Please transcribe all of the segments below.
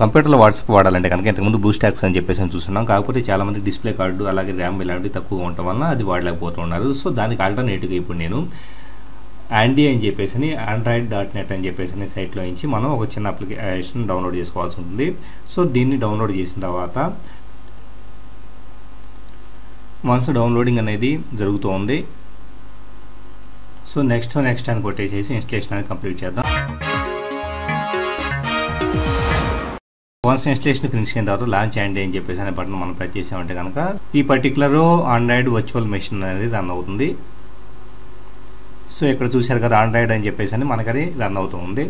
కంప్యూటర్లో వాట్సాప్ వాడాలంటే కనుక ఇంతకుముందు బూస్ట్ ట్యాక్స్ అని చెప్పేసి చూస్తున్నాం. కాకపోతే చాలా మంది డిస్ప్లే కార్డు అలాగే ర్యామ్ ఇలాంటివి తక్కువగా ఉండటం వలన అది వాడలేకపోతున్నారు సో దానికి ఆల్టర్నేటివ్గా ఇప్పుడు నేను యాండీ అని చెప్పేసి ఆండ్రాయిడ్ డాట్ నెట్ అని చెప్పేసి సైట్లో నుంచి మనం ఒక చిన్న అప్లికేషన్ డౌన్లోడ్ చేసుకోవాల్సి ఉంటుంది. సో దీన్ని డౌన్లోడ్ చేసిన తర్వాత వన్స్ డౌన్లోడింగ్ అనేది జరుగుతోంది సో నెక్స్ట్ నెక్స్ట్ అని కొట్టేసేసి ఇన్స్టలేషన్ అనేది కంప్లీట్ చేద్దాం. వన్స్ ఇన్స్టలేషన్ ఫినిష్ అయిన తర్వాత లాంచ్ అండి అని చెప్పేసి అనే బటన్ మనం ప్రెస్ చేసామంటే కనుక ఈ పర్టికులర్ ఆండ్రాయిడ్ వర్చువల్ మెషిన్ అనేది రన్ అవుతుంది. సో ఇక్కడ చూశారు కదా ఆండ్రాయిడ్ అని చెప్పేసి అని మనకి రన్ అవుతుంది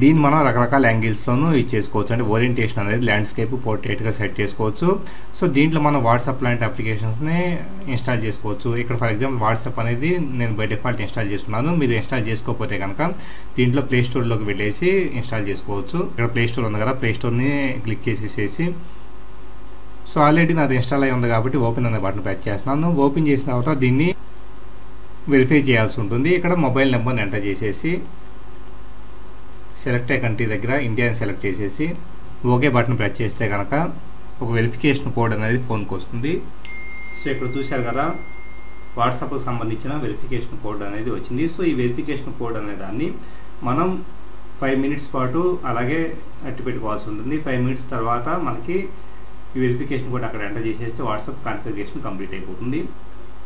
దీన్ని మనం రకరకాల యాంగిల్స్లోనూ ఇది చేసుకోవచ్చు. అంటే ఓరియంటేషన్ అనేది ల్యాండ్స్కేప్ పోర్ట్రేట్గా సెట్ చేసుకోవచ్చు. సో దీంట్లో మనం వాట్సాప్ లాంటి అప్లికేషన్స్ని ఇన్స్టాల్ చేసుకోవచ్చు. ఇక్కడ ఫర్ ఎగ్జాంపుల్ వాట్సాప్ అనేది నేను బై డిఫాల్ట్ ఇన్స్టాల్ చేస్తున్నాను. మీరు ఇన్స్టాల్ చేసుకోకపోతే కనుక దీంట్లో ప్లేస్టోర్లోకి వెళ్ళేసి ఇన్స్టాల్ చేసుకోవచ్చు. ఇక్కడ ప్లే స్టోర్ ఉంది కదా ప్లే స్టోర్ని క్లిక్ చేసేసేసి. సో ఆల్రెడీ నాది ఇన్స్టాల్ అయి ఉంది కాబట్టి ఓపెన్ అనే బటన్ ప్రెస్ చేస్తున్నాను. ఓపెన్ చేసిన తర్వాత దీన్ని వెరిఫై చేయాల్సి ఉంటుంది. ఇక్కడ మొబైల్ నెంబర్ని ఎంటర్ చేసేసి సెలెక్ట్ అయ్యే కంట్రీ దగ్గర ఇండియాని సెలెక్ట్ చేసేసి ఓకే బటన్ ప్రెస్ చేస్తే కనుక ఒక వెరిఫికేషన్ కోడ్ అనేది ఫోన్కి వస్తుంది. సో ఇక్కడ చూశారు కదా వాట్సాప్కి సంబంధించిన వెరిఫికేషన్ కోడ్ అనేది వచ్చింది. సో ఈ వెరిఫికేషన్ కోడ్ అనే దాన్ని మనం ఫైవ్ మినిట్స్ పాటు అలాగే అట్టి పెట్టుకోవాల్సి ఉంటుంది. ఫైవ్ మినిట్స్ తర్వాత మనకి ఈ వెరిఫికేషన్ కోడ్ అక్కడ ఎంటర్ చేసేస్తే వాట్సాప్ కాన్ఫిగరేషన్ కంప్లీట్ అయిపోతుంది.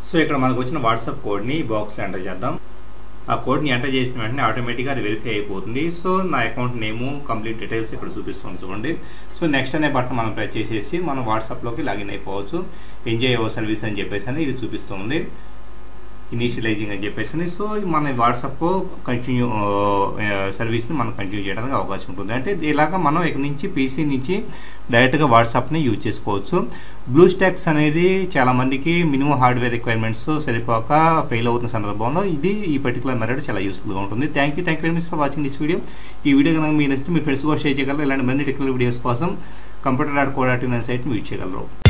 సో ఇక్కడ మనకు వచ్చిన వాట్సాప్ కోడ్ని ఈ బాక్స్లో ఎంటర్ చేద్దాం. ఆ కోడ్ని ఎంటర్ చేసిన వెంటనే ఆటోమేటిక్గా అది వెరిఫై అయిపోతుంది. సో నా అకౌంట్ నేము కంప్లీట్ డీటెయిల్స్ ఇక్కడ చూపిస్తుంది చూడండి. సో నెక్స్ట్ అనే బటన్ మనం ప్రెస్ చేసేసి మనం వాట్సాప్లోకి లాగిన్ అయిపోవచ్చు. ఎంజాయ్ యువర్ సర్వీస్ అని చెప్పేసి అని ఇది చూపిస్తుంది ఇనీషియలైజింగ్ అని చెప్పేసి సో మన వాట్సాప్ కంటిన్యూ సర్వీస్ని మనం కంటిన్యూ చేయడానికి అవకాశం ఉంటుంది. అంటే ఇలాగ మనం ఇక్కడ నుంచి పీసీ నుంచి డైరెక్ట్గా వాట్సాప్ని యూజ్ చేసుకోవచ్చు. బ్లూ స్టాక్స్ అనేది చాలామందికి మినిమం హార్డ్వేర్ రిక్వైర్మెంట్స్ సరిపోక ఫెయిల్ అవుతున్న సందర్భంలో ఇది ఈ పర్టికులర్ మెథడ్ చాలా యూస్ఫుల్గా ఉంటుంది. Thank you thank you very much for watching this video ఈ వీడియో కనుక మీరు నచ్చితే మీ ఫ్రెండ్స్ కూడా షేర్ చేయగలరు. ఇలాంటి మరిన్ని టెక్నికల్ వీడియోస్ కోసం కంప్యూటర్ డాట్ కో సైట్ని వీట్ చేయగలరు.